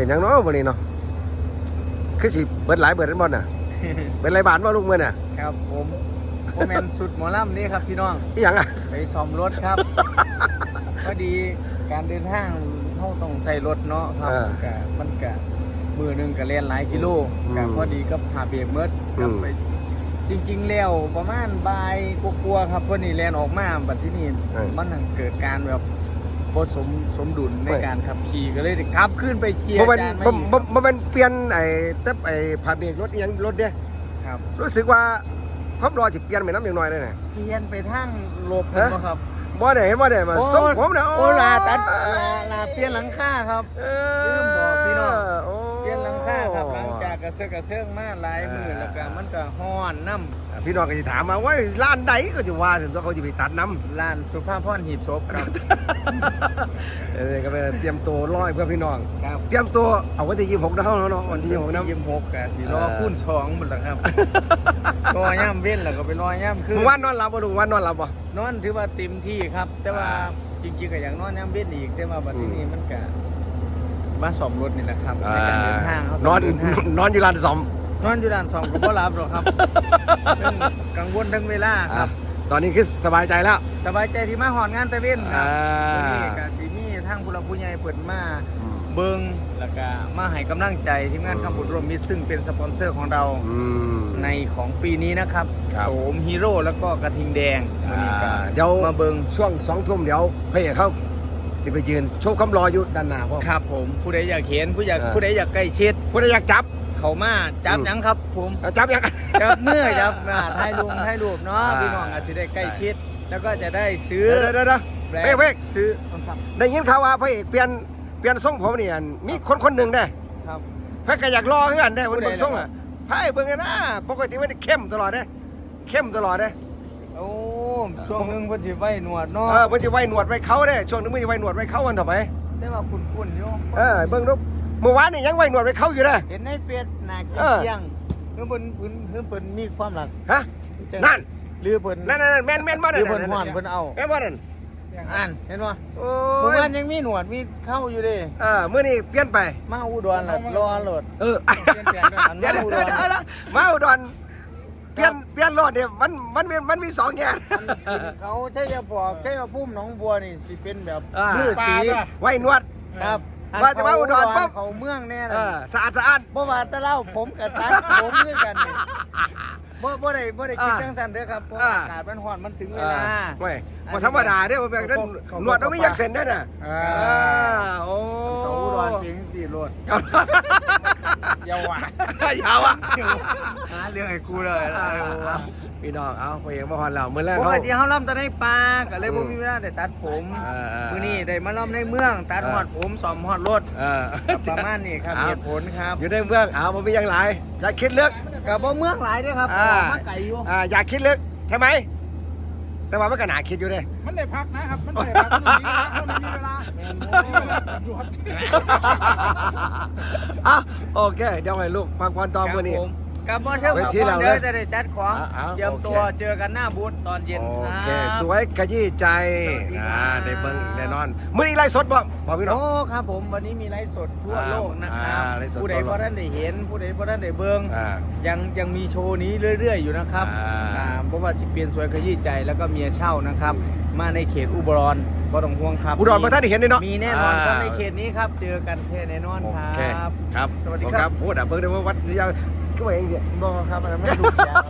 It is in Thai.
เป็นหยังเนาะวันนี้เนาะคือสิเบิดหลายเบิดนั่นบ่น่ะเป็นไรบาทบ่ลูกมื้อน่ะครับผมโมเมนสุดหมอลำนี่ครับพี่น้องอีหยังอะไปซ่อมรถครับพอดีการเดินทางเขาต้องใส่รถเนาะครับกะมันกะมือหนึงกะเล่นหลายกิโลกะพอดีก็พาเบรกเมิดครับไปจริงๆแล้วประมาณบ่ายกลัวาๆครับพอดีแลนออกมาบัดที่นี่มันหังเกิดการแบบ บ่สมสมดุลในการขับขี่ก็เลยได้ขับขึ้นไปเกียร์บ่แม่นจานไม่บ่อีกบ่บ่แม่นเปลี่ยนไอ้แต่ไอ้ผ้าเบรกรถอีหยังรถเด้ครับรู้สึกว่าความรอสิเปลี่ยนไปน้ำอย่างน้อยเลยน่ะเปลี่ยนไปทางหลบฮะ บ่ครับบ่ได้เห็นบ่ได้มาส่งผมนะโอ้ลาตัดลาลาเปลี่ยนหลังคาครับ เอลืมบอกพี่น้องโอ้เปลี่ยนหลังคาครับหลังจากกระเซาะกระเซิงมาหลายมือแล้วก็มันก็ฮ้อนน้ พี่น้องก็สิถามมาว่าร้านใดก็จะว่าถึงตัวเขาจะไปตัดน้ำำร้านสุภาพรหีบศพครับเออก็ไปเตรียมตัวร้อยเพื่อพี่น้อง ครับเตรียมตัวเอาวันที่ยี่สิบหกนะเนาะเนาะวันที่ยี่สิบหกนะ ยี่สิบหกกะสีรอเออ คูณสองหมดแล้วครับ รอย่ำเว้นแล้วก็ไปรอย่ำขึ้นเมื่อวานนอนหลับบ่ลุงวันนอนหลับบ่ นอนถือว่าเต็มที่ครับ แต่ว่าอ่าจริงๆก็อย่างนอนย่ำเว้นอีกแต่ว่าบัดอืมนี้มันก็มาสอมรถนี่แหละครับในการเดินทางครับนอนเดิทางนอนอยู่ร้านซ่อม นอนอยู่ด้านสองก็บ่หลับหรอกครับเรื่องกังวลทั้งเวลาครับอะตอนนี้คือสบายใจแล้ว สบายใจที่มาหอนงานตะเว้นครัอ่าบวันนี้ก็สิมีทางผู้หลักผู้ใหญ่เปิดมาเบิงแล้วก็มาให้กำลังใจทีมงานคำบุญรวมมิตรซึ่งเป็นสปอนเซอร์ของเรา อืม ในของปีนี้นะครับครับ โสมฮีโร่แล้วก็กระทิงแดงวันนี้ก็อ่าเดี๋ยวมาเบิงช่วงสองทุ่มเดี๋ยวพระเอกเขาสิไปยืนโชว์คำรออยู่ด้านหน้าพ่อ ครับผมผู้ใดอยากเห็นผู้อยากอ่า ผู้ใดอยากใกล้ชิด ผู้ใดอยากจับ เขามาจับอืมหยังครับผมเอาจับยัง จับเมื่อจับอ่าถ่ายรูปถ่ายรูปเนาะอ่า พี่น้องอาจจะได้ใกล้ชิด แล้วก็จะได้ซื้อเดี๋ยวเดี๋ยวเดี๋ยว แบรนเพ่ด์เพ่ซื้อครับได้ยินข่าวว่าพระเอกเปลี่ยนเปลี่ยนทรงผมนี่อันมีคนคนหนึ่งได้ครับ พระก็อยากรอเฮือนได้ผู้มันใดเบิ่งทรงอะพระไอ้เบิ่งกันนะปกติมันจะเข้มตลอดเด้เข้มตลอดเด้โอ้ช่วงหนึงเพิ่นสิไว้หนวดเนาะเออมันจะไว้หนวดไว้เขาเด้ช่วงนึงมันจะไว้หนวดไว้เขากันต่อไป ได้ว่าคุ้นๆอยู่เออเบิ่งดู เมื่อวานนี่ยังไว้หนวดไว้เขาอยู่เด้เห็นในเฟซหน้าเออเกียงๆคือเพิ่นเพิ่นคือเพิ่นมีความรักฮะ จังนั่น หรือเพิ่นนั่นนั่นแม่นแม่นบ่หนั่รืนอเพิ่นฮ้อนเพิ่นเอาแม่นบ่นั่นอ่านเห็นบ่โอ้เมื่อยวานยังมีหนวดมีเข้าอยู่เด้เออมื้อนี้เปลี่ยนไป มาอุดรล่ะรอโหลด เออเปลี่ยนแปลงด้วยอันเดี๋ยวมาเดี๋ยวอุดรเดี๋ยวเดี๋ยวมาอุดรเปลี่ยนเปลี่ยนรถเนี่ยมันมันมีมันมีสองแง่ เขาใช่จะบอกใช่ว่าพุ่มหนองบัวนี่สิเป็นแบบอ่ามือสี ไว้หนวด ครับ ว่าจะมาอุดรปุ๊บเขาเมืองแน่เอเลยอสะอาดสะอาดบ่ว่าแต่เล่าผมกับตัดผมคือกันนี่บ่บ่ได้บ่ได้คิดอ่าจังซั่นเด้อครับเพราะอ่าอากาศมันร้อนมันถึงเวเออลาไม่บ่ธรรมดาเด้อบ่แบบนั้นเขาหนวดต้องมียักษ์เส้นด้วยน่ะอ่าอ่าโอ้เขาอุดรเพียงสี่โลดครับอ ย่าหวานยาวอะหาเรื่องให้กูเลยพี่น้องเอาไปเองมาฮอนแล้วมื้อแรกปเขากติเฮาล่ำแต่ในป่าก็เลยบ่อืมมีเวลาได้ตัดผมเออเออมื้อนี้ได้มาล่ำในเมือง ตัดเออฮอดผมซ่อมฮอดรถเออก็ประมาณนี้ครับเอาเหตุผลครับ อยู่ในเมืองเอาบ่มีหยังหลายอย่าคิดลึกก็บ่เมืองหลายเด้อครับอ่ามาไกลอยู่อ่าอย่าคิดลึกใช่ไหมแต่ว่ามันก็น่าคิดอยู่เด้ มันได้พักนะครับ มันได้พักมันมีมันมีเวลาแม่นมีบ่เวลาตรวจ อะโอเค เดี๋ยวให้ลูกพักผ่อนต่อมื้อนี้ครับผม กับบ่เที่ยวเวกับทีก่เราอนเลยเด้อจะได้จัดของอ่าเอาเตรียมโอเคตัวเจอกันหน้าบูธตอนเย็นโอครับเคสวยขยี้ใจสวัสดีครับอ่าได้เบิ่งอีกแน่นอนมื้อนี้ไลฟ์สดบ่บ่พี่น้อง โอ้ครับผมวันนี้มีไลฟ์สดทั่วอ่าโลกนะครับอ่าไลฟ์สดผู้ใดทั่วโลกบ่ทันได้เห็น ผู้ใดบ่ทันได้เบิ่งอ่า ยังยังมีโชว์นี้เรื่อย ๆ อยู่นะครับอ่า อ่าเพราะว่าสิเปลี่ยนสวยขยี้ใจแล้วก็เมียเช่านะครับ มาในเขตอุบลบ่ต้องห่วงครับอุดรบ่ทันได้เห็นเลยเนาะมีแน่นอนครับในาเขตนี้ครับเจอกันแค่แน่นอนโอคเครับ ครับสวัสดีผมครับพูดอะเบิ่งได้ว่าวัดยา วคือว่าเองสิบ่ครับอันนั้นไม่ถูกยาว